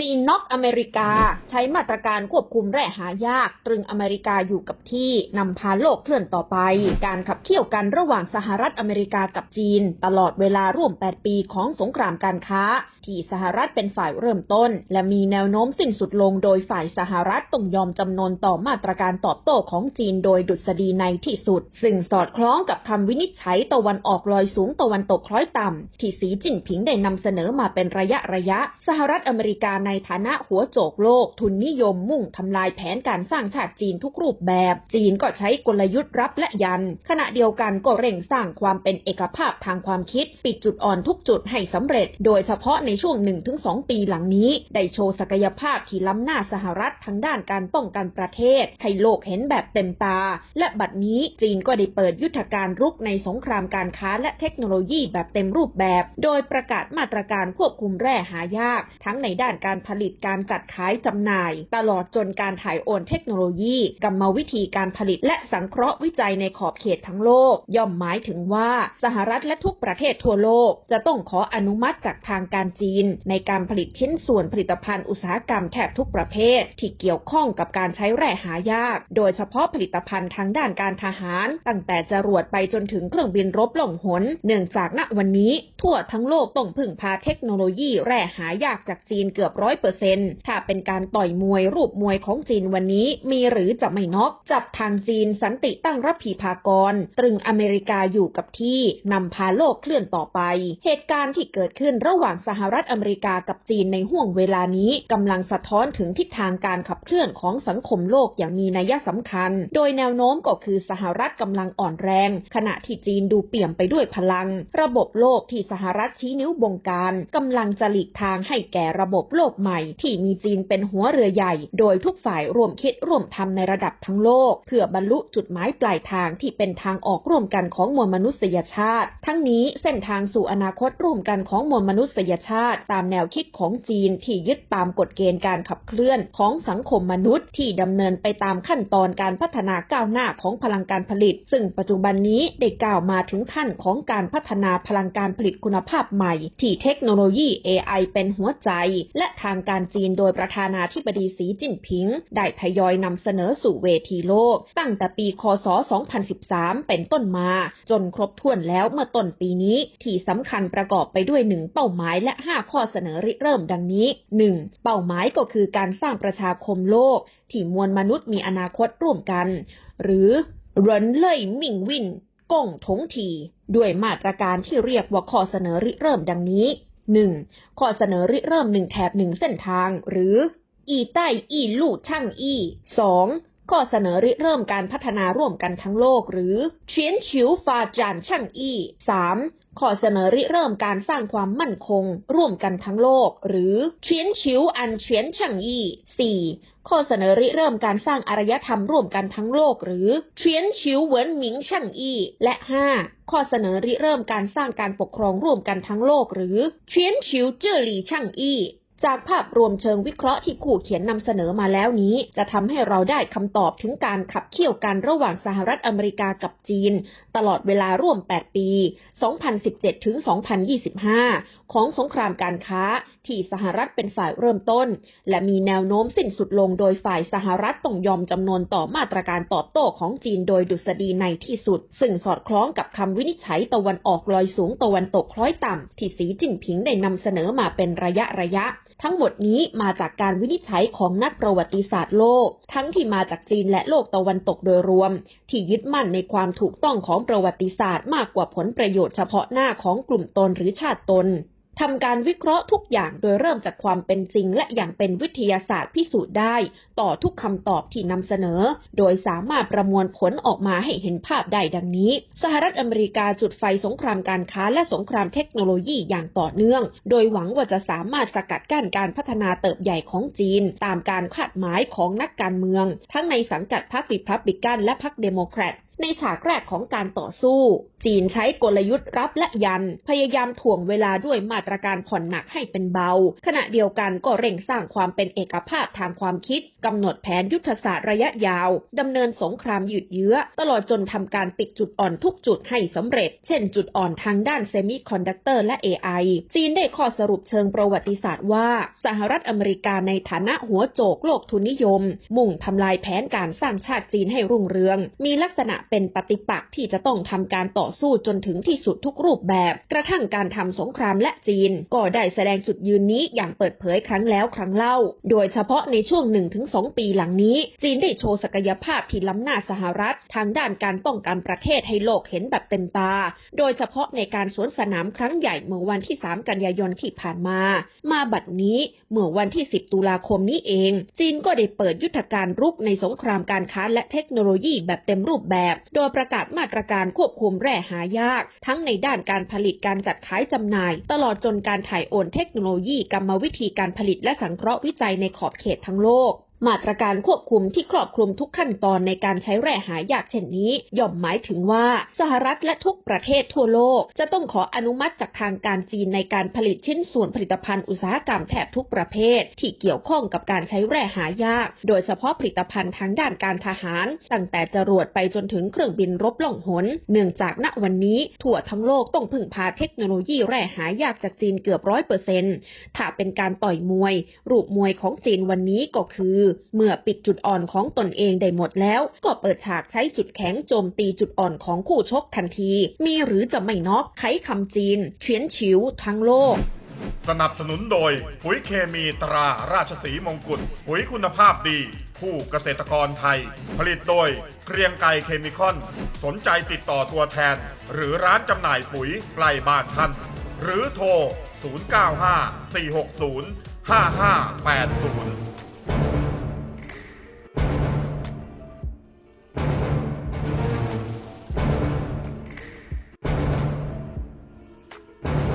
จีนน็อกอเมริกา ใช้มาตรการควบคุมแร่หายาก ตรึงอเมริกาอยู่กับที่ นำพาโลกเคลื่อนต่อไป การขับเคี่ยวกันระหว่างสหรัฐอเมริกากับจีน ตลอดเวลาร่วม 8 ปีของสงครามการค้า ที่สหรัฐเป็นฝ่ายเริ่มต้น และมีแนวโน้มสิ้นสุดลงโดยฝ่ายสหรัฐต้องยอมจำนนต่อมาตรการตอบโต้ของจีนโดยดุษฎีในที่สุด ซึ่งสอดคล้องกับคำวินิจฉัยตะวันออกลอยสูงตะวันตกคล้อยต่ำที่สีจิ้นผิงได้นำเสนอมาเป็นระยะระยะ สหรัฐอเมริกาในฐานะหัวโจกโลก ทุนนิยมมุ่งทำลายแผนการสร้างชาติจีนทุกรูปแบบ จีนก็ใช้กลยุทธ์รับและยัน ขณะเดียวกันก็เร่งสร้างความเป็นเอกภาพทางความคิด ปิดจุดอ่อนทุกจุดให้สำเร็จ โดยเฉพาะในช่วง 1-2 ปีหลังนี้ ได้โชว์ศักยภาพที่ล้ำหน้าสหรัฐทางด้านการป้องกันประเทศ ให้โลกเห็นแบบเต็มตา และบัดนี้จีนก็ได้เปิดยุทธการรุกในสงครามการค้าและเทคโนโลยีแบบเต็มรูปแบบ โดยประกาศมาตรการควบคุมแร่หายาก ทั้งในด้านการการผลิตการจัดขายจำหน่าย ตลอดจนการถ่ายโอนเทคโนโลยี กรรมวิธีการผลิต และสังเคราะห์วิจัยในขอบเขตทั้งโลก ย่อมหมายถึงว่าสหรัฐและทุกประเทศทั่วโลก จะต้องขออนุมัติจากทางการจีน ในการผลิตชิ้นส่วนผลิตภัณฑ์อุตสาหกรรมแทบทุกประเภท ที่เกี่ยวข้องกับการใช้แร่หายาก โดยเฉพาะผลิตภัณฑ์ทางด้านการทหาร ตั้งแต่จรวดไปจนถึงเครื่องบินรบล่องหนเนื่องจากณวันนี้ ทั่วทั้งโลกต้องพึ่งพาเทคโนโลยีแร่หายากจากจีนเกือบร้อยเปอร์เซ็นต์ถ้าเป็นการต่อยมวยรูปมวยของจีนวันนี้มีหรือจะไม่น็อกจับทางจีนสันติตั้งรับผีพากร ตรึงอเมริกาอยู่กับที่นำพาโลกเคลื่อนต่อไป เหตุการณ์ที่เกิดขึ้นระหว่างสหรัฐอเมริกากับจีนในห่วงเวลานี้กำลังสะท้อนถึงทิศทางการขับเคลื่อนของสังคมโลกอย่างมีนัยสำคัญ โดยแนวโน้มก็คือสหรัฐกำลังอ่อนแรง ขณะที่จีนดูเปี่ยมไปด้วยพลัง ระบบโลกที่สหรัฐชี้นิ้วบงการกำลังจะหลีกทางให้แก่ระบบโลกใหม่ ที่มีจีนเป็นหัวเรือใหญ่ โดยทุกฝ่ายร่วมคิดร่วมทำในระดับทั้งโลก เพื่อบรรลุจุดหมายปลายทางที่เป็นทางออกร่วมกันของมวลมนุษยชาติ ทั้งนี้เส้นทางสู่อนาคตร่วมกันของมวลมนุษยชาติ ตามแนวคิดของจีนที่ยึดตามกฎเกณฑ์การขับเคลื่อนของสังคมมนุษย์ ที่ดำเนินไปตามขั้นตอนการพัฒนาก้าวหน้าของพลังการผลิต ซึ่งปัจจุบันนี้ได้ก้าวมาถึงขั้นของการพัฒนาพลังการผลิตคุณภาพใหม่ ที่เทคโนโลยี AI เป็นหัวใจ และททางการจีนโดยประธานาธิบดีสีจิ้นผิง ได้ทยอยนำเสนอสู่เวทีโลก ตั้งแต่ปี คศ 2013 เป็นต้นมา จนครบถ้วนแล้วเมื่อต้นปีนี้ ที่สำคัญประกอบไปด้วยหนึ่งเป้าหมายและ 5 ข้อเสนอริเริ่มดังนี้ 1. เป้าหมายก็คือการสร้างประชาคมโลก ที่มวลมนุษย์มีอนาคตร่วมกัน หรือเหรินเล่ยหมิงวินก้งถงทีด้วยมาตรการที่เรียกว่าข้อเสนอริเริ่มดังนี้ 1. ข้อเสนอริเริ่มหนึ่งแถบหนึ่งเส้นทาง หรือ อีใต้อีลู่ช่างอี 2. ข้อเสนอริเริ่มการพัฒนาร่วมกันทั้งโลก หรือเฉียนฉิวฟาจานช่างอี 3. ข้อเสนอริเริ่มการสร้างความมั่นคง ร่วมกันทั้งโลก หรือเฉียนฉิวอันเฉียนช่างอี 4. ข้อเสนอริเริ่มการสร้างอารยธรรมร่วมกันทั้งโลก หรือเฉียนฉิวเหวินหมิงช่างอีและ 5. ข้อเสนอริเริ่มการสร้างการปกครองร่วมกันทั้งโลก หรือเฉียนฉิวเจ้อหลี่ช่างอี จากภาพรวมเชิงวิเคราะห์ที่คู่เขียนนำเสนอมาแล้วนี้ จะทำให้เราได้คำตอบถึงการขับเคี่ยวกันระหว่างสหรัฐอเมริกากับจีน ตลอดเวลาร่วม 8 ปี 2017 ถึง 2025 ของสงครามการค้าที่สหรัฐเป็นฝ่ายเริ่มต้น และมีแนวโน้มสิ้นสุดลงโดยฝ่ายสหรัฐต้องยอมจำนวนต่อมาตรการตอบโต้ของจีนโดยดุษฎีในที่สุด ซึ่งสอดคล้องกับคำวินิจฉัยตะวันออกลอยสูงตะวันตกคล้อยต่ำที่สีจิ้นผิงได้นำเสนอมาเป็นระยะระยะทั้งหมดนี้มาจากการวินิจฉัยของนักประวัติศาสตร์โลก ทั้งที่มาจากจีนและโลกตะวันตกโดยรวม ที่ยึดมั่นในความถูกต้องของประวัติศาสตร์มากกว่าผลประโยชน์เฉพาะหน้าของกลุ่มตนหรือชาติตน ทำการวิเคราะห์ทุกอย่างโดยเริ่มจากความเป็นจริง และอย่างเป็นวิทยาศาสตร์พิสูจน์ได้ ต่อทุกคำตอบที่นำเสนอ โดยสามารถประมวลผลออกมาให้เห็นภาพได้ดังนี้ สหรัฐอเมริกาจุดไฟสงครามการค้าและสงครามเทคโนโลยีอย่างต่อเนื่อง โดยหวังว่าจะสามารถสกัดกั้นการพัฒนาเติบใหญ่ของจีน ตามการคาดหมายของนักการเมือง ทั้งในสังกัดพรรครีพับลิกันและพรรคเดโมแครตในฉากแรกของการต่อสู้ จีนใช้กลยุทธ์รับและยัน พยายามถ่วงเวลาด้วยมาตรการผ่อนหนักให้เป็นเบา ขณะเดียวกันก็เร่งสร้างความเป็นเอกภาพทางความคิดกำหนดแผนยุทธศาสตร์ระยะยาวดำเนินสงครามยืดเยื้อ ตลอดจนทำการปิดจุดอ่อนทุกจุดให้สำเร็จ เช่น จุดอ่อนทางด้านเซมิคอนดักเตอร์และ AI จีนได้ข้อสรุปเชิงประวัติศาสตร์ว่า สหรัฐอเมริกาในฐานะหัวโจกโลกทุนนิยม มุ่งทำลายแผนการสร้างชาติจีนให้รุ่งเรือง มีลักษณะเป็นปฏิปักษ์ที่จะต้องทำการต่อสู้จนถึงที่สุดทุกรูปแบบ กระทั่งการทำสงครามและจีน ก็ได้แสดงจุดยืนนี้อย่างเปิดเผยครั้งแล้วครั้งเล่า โดยเฉพาะในช่วง 1-2 ปีหลังนี้ จีนได้โชว์ศักยภาพที่ล้ำหน้าสหรัฐ ทางด้านการป้องกันประเทศให้โลกเห็นแบบเต็มตา โดยเฉพาะในการสวนสนามครั้งใหญ่เมื่อวันที่ 3 กันยายนที่ผ่านมา มาบัดนี้เมื่อวันที่ 10 ตุลาคมนี้เอง จีนก็ได้เปิดยุทธการรุกในสงครามการค้าและเทคโนโลยีแบบเต็มรูปแบบโดยประกาศมาตรการควบคุมแร่หายาก ทั้งในด้านการผลิตการจัดขายจำหน่าย ตลอดจนการถ่ายโอนเทคโนโลยีกรรมวิธีการผลิตและสังเคราะห์วิจัยในขอบเขตทั้งโลก มาตรการควบคุมที่ครอบคลุมทุกขั้นตอนในการใช้แร่หายากเช่นนี้ ย่อมหมายถึงว่าสหรัฐและทุกประเทศทั่วโลก จะต้องขออนุมัติจากทางการจีนในการผลิตชิ้นส่วนผลิตภัณฑ์อุตสาหกรรมแทบทุกประเภท ที่เกี่ยวข้องกับการใช้แร่หายาก โดยเฉพาะผลิตภัณฑ์ทางด้านการทหาร ตั้งแต่จรวดไปจนถึงเครื่องบินรบล่องหน เนื่องจากณวันนี้ ทั่วทั้งโลกต้องพึ่งพาเทคโนโลยีแร่หายากจากจีนเกือบร้อยเปอร์เซ็นต์ถ้าเป็นการต่อยมวย รูปมวยของจีนวันนี้ก็คือเมื่อปิดจุดอ่อนของตนเองได้หมดแล้ว ก็เปิดฉากใช้จุดแข็งโจมตีจุดอ่อนของคู่ชกทันที มีหรือจะไม่น็อกไขคำจีนเขียนฉิวทั้งโลกสนับสนุนโดย ปุ๋ยเคมีตราราชสีมงกุฎปุ๋ยคุณภาพดี ผู้เกษตรกรไทย ผลิตโดยเกรียงไกรเคมีคอน สนใจติดต่อตัวแทน หรือร้านจำหน่ายปุ๋ยใกล้บ้านท่าน หรือโทร 095 460 5580